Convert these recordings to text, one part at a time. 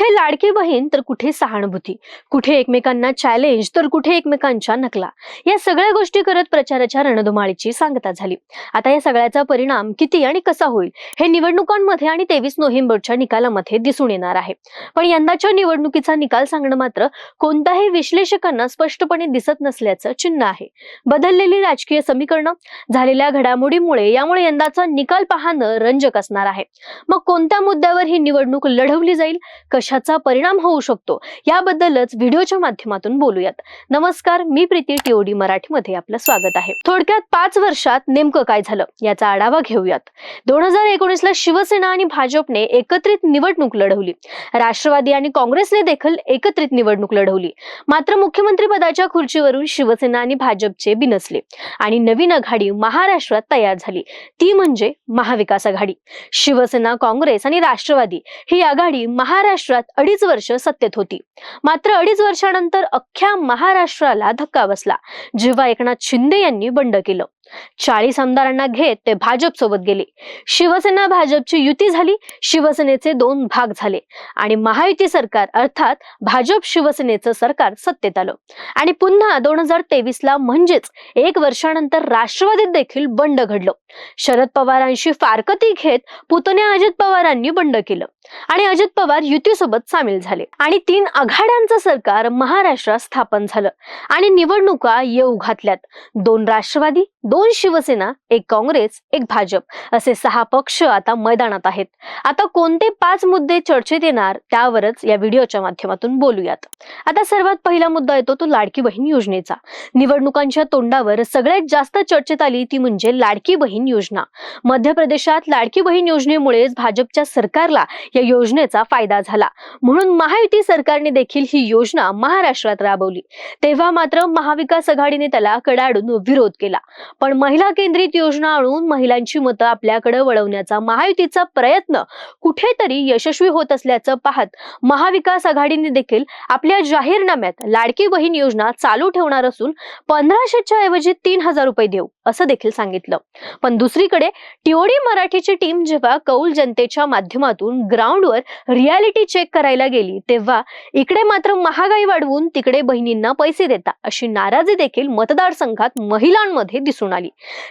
कुठे लाडकी बहीण तर कुठे सहानुभूती. कुठे एकमेकांना चॅलेंज तर कुठे एकमेकांच्या नकला. या सगळ्या गोष्टी करत प्रचाराच्या रणधुमाळीची सांगता झाली. आता या सगळ्याचा परिणाम किती आणि कसा होईल हे निवडणुकांमध्ये आणि तेवीस नोव्हेंबरच्या निकालामध्ये दिसून येणार आहे. पण यंदाच्या निवडणुकीचा निकाल सांगणं मात्र कोणत्याही विश्लेषकांना स्पष्टपणे दिसत नसल्याचं चिन्ह आहे. बदललेली राजकीय समीकरणं झालेल्या घडामोडीमुळे यामुळे यंदाचा निकाल पाहणं रंजक असणार आहे. मग कोणत्या मुद्द्यावर ही निवडणूक लढवली जाईल कशाचा परिणाम होऊ शकतो. याबद्दलच व्हिडिओच्या माध्यमातून बोलूयात. नमस्कार मी प्रीती टीओडी मराठीमध्ये आपलं स्वागत आहे. थोडक्यात पाच वर्षात नेमकं काय झालं याचा आढावा घेऊयात. दोन हजार एकोणीस ला शिवसेना आणि भाजपने एकत्रित निवडणूक लढवली. राष्ट्रवादी आणि काँग्रेसने देखील एकत्रित निवडणूक लढवली. मात्र मुख्यमंत्री पदाच्या खुर्चीवरून शिवसेना आणि भाजपचे बिनसले. आणि नवीन आघाडी महाराष्ट्रात तयार झाली. ती म्हणजे महाविकास आघाडी. शिवसेना काँग्रेस आणि राष्ट्रवादी ही आघाडी महाराष्ट्रात अडीच वर्ष सत्तेत होती. मात्र अडीच वर्षानंतर अख्ख्या महाराष्ट्राला धक्का बसला. जेव्हा एकनाथ शिंदे यांनी बंड केलं. चाळीस आमदारांना घेत ते भाजप सोबत गेले. शिवसेना भाजपची युती झाली शिवसेनेचे दोन भाग झाले. आणि महायुती सरकार अर्थात भाजप शिवसेनेचं सरकार सत्तेत आलं. आणि पुन्हा दोन हजार तेवीस ला म्हणजेच एक वर्षानंतर राष्ट्रवादीत देखील बंड घडलं. शरद पवारांशी फारकती घेत पुतण्या अजित पवारांनी बंड केलं. आणि अजित पवार युतीसोबत सामील झाले. आणि तीन आघाड्यांचं सरकार महाराष्ट्रात स्थापन झालं. आणि निवडणुका येऊ घातल्यात. दोन राष्ट्रवादी दोन दोन शिवसेना एक काँग्रेस एक भाजप असे सहा पक्ष आता मैदानात आहेत. आता कोणते पाच मुद्दे चर्चेत येणार त्यावरच या व्हिडिओच्या माध्यमातून बोलूयात. आता सर्वात पहिला मुद्दा येतो तो लाडकी बहीण योजनेचा. निवडणुकांच्या तोंडावर सगळ्यात जास्त चर्चेत आली ती म्हणजे लाडकी बहीण योजना. मध्य प्रदेशात लाडकी बहीण योजनेमुळेच भाजपच्या सरकारला या योजनेचा फायदा झाला. म्हणून महायुती सरकारने देखील ही योजना महाराष्ट्रात राबवली. तेव्हा मात्र महाविकास आघाडीने त्याला कडाडून विरोध केला. पण महिला केंद्रित योजना आणून महिलांची मतं आपल्याकडे वळवण्याचा महायुतीचा प्रयत्न कुठेतरी यशस्वी होत असल्याचं पाहत महाविकास आघाडीने देखील आपल्या जाहीरनाम्यात लाडकी बहीण योजना चालू ठेवणार असून पंधराशेच्या ऐवजी तीन हजार रुपये देऊ असं देखील सांगितलं. पण दुसरीकडे टिओडी मराठीची टीम जेव्हा कौल जनतेच्या माध्यमातून ग्राउंडवर रियालिटी चेक करायला गेली तेव्हा इकडे मात्र महागाई वाढवून तिकडे बहिणींना पैसे देता अशी नाराजी देखील मतदारसंघात महिलांमध्ये दिसून आली.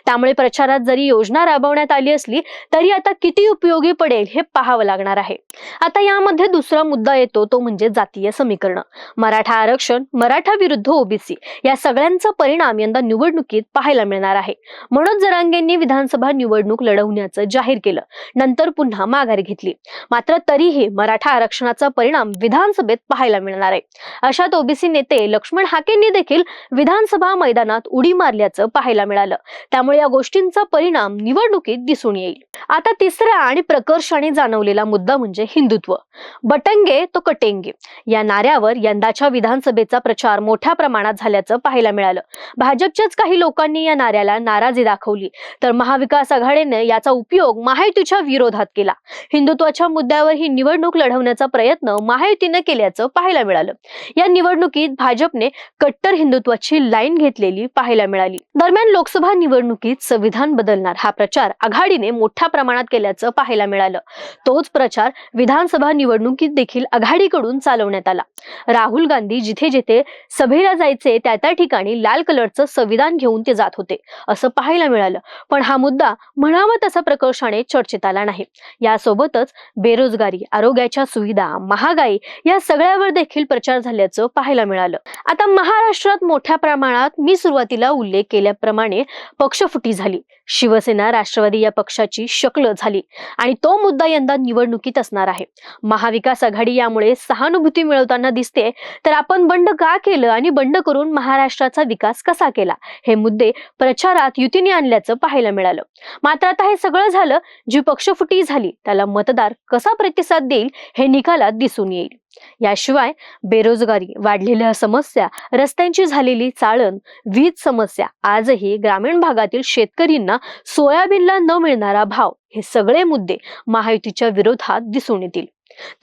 त्यामुळे प्रचारात जरी योजना राबवण्यात आली असली तरी आता किती उपयोगी पडेल हे पाहावं लागणार आहे. आता यामध्ये दुसरा मुद्दा येतो तो म्हणजे जातीय समीकरण. मराठा आरक्षण मराठा विरुद्ध ओबीसी या सगळ्यांचा परिणाम यंदा निवडणुकीत पाहायला मिळणार आहे. मनोज जरांगेंनी विधानसभा निवडणूक लढवण्याचं जाहीर केलं नंतर पुन्हा माघार घेतली. मात्र तरीही मराठा आरक्षणाचा परिणाम विधानसभेत पाहायला मिळणार आहे. अशात ओबीसी नेते लक्ष्मण हाकेंनी देखील विधानसभा मैदानात उडी मारल्याचं पाहायला मिळालं. त्यामुळे या गोष्टींचा परिणाम निवडणुकीत दिसून येईल. आता तिसरा आणि प्रकर्षाने जाणवलेला मुद्दा म्हणजे हिंदुत्व. बटंगे तो कटेंगे. या नाऱ्यावर यंदाच्या विधानसभेचा प्रचार मोठ्या प्रमाणात झाल्याचं पाहायला मिळालं. भाजपच्याच काही लोकांनी या नाऱ्याला नाराजी दाखवली. तर महाविकास आघाडीने याचा उपयोग महायुतीच्या विरोधात केला. हिंदुत्वाच्या मुद्द्यावर ही निवडणूक लढवण्याचा प्रयत्न महायुतीने केल्याचं पाहायला मिळालं. या निवडणुकीत भाजपने कट्टर हिंदुत्वाची लाईन घेतलेली पाहायला मिळाली. दरम्यान लोकसभा लोकसभा निवडणुकीत संविधान बदलणार हा प्रचार आघाडीने मोठ्या प्रमाणात केल्याचं पाहायला मिळालं. तोच प्रचार विधानसभा निवडणुकीत देखील आघाडीकडून चालवण्यात आला. राहुल गांधी जिथे जिथे सभेला जायचे त्या त्या ठिकाणी लाल कलरचं संविधान घेऊन ते जात होते असं पाहायला मिळालं. पण हा मुद्दा म्हणावा तसा प्रकर्षाने चर्चेत आला नाही. यासोबतच बेरोजगारी आरोग्याच्या सुविधा महागाई या सगळ्यावर देखील प्रचार झाल्याचं पाहायला मिळालं. आता महाराष्ट्रात मोठ्या प्रमाणात मी सुरुवातीला उल्लेख केल्याप्रमाणे पक्षफुटी झाली. शिवसेना राष्ट्रवादी या पक्षाची शकल झाली आणि तो मुद्दा यंदा निवडणुकीत असणार आहे. महाविकास आघाडी यामुळे सहानुभूती मिळवताना दिसते तर आपण बंड का केलं आणि बंड करून महाराष्ट्राचा विकास कसा केला? हे मुद्दे प्रचारात युतीने आणल्याचं पाहायला मिळालं. मात्र आता हे सगळं झालं जी पक्षफुटी झाली त्याला मतदार कसा प्रतिसाद देईल हे निकालात दिसून येईल. याशिवाय बेरोजगारी वाढलेल्या समस्या रस्त्यांची झालेली चाळण वीज समस्या आजही ग्रामीण भागातील शेतकरींना सोयाबीनला न मिळणारा भाव हे सगळे मुद्दे महायुतीच्या विरोधात दिसून येतील.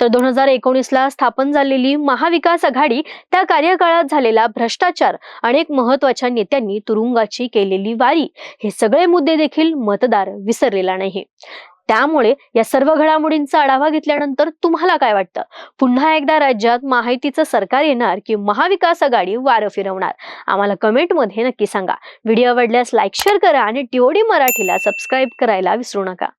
तर दोन हजार एकोणीस ला स्थापन झालेली महाविकास आघाडी त्या कार्यकाळात झालेला भ्रष्टाचार अनेक महत्त्वाच्या नेत्यांनी तुरुंगाची केलेली वारी हे सगळे मुद्दे देखील मतदार विसरलेला नाही त्यामुळे या सर्व घडामोडींचा आढावा घेतल्यानंतर तुम्हाला काय वाटतं? पुन्हा एकदा राज्यात माहितीचं सरकार येणार की महाविकास आघाडी वारं फिरवणार? आम्हाला कमेंटमध्ये नक्की सांगा. व्हिडिओ आवडल्यास लाईक शेअर करा आणि टीओडी मराठीला सबस्क्राईब करायला विसरू नका.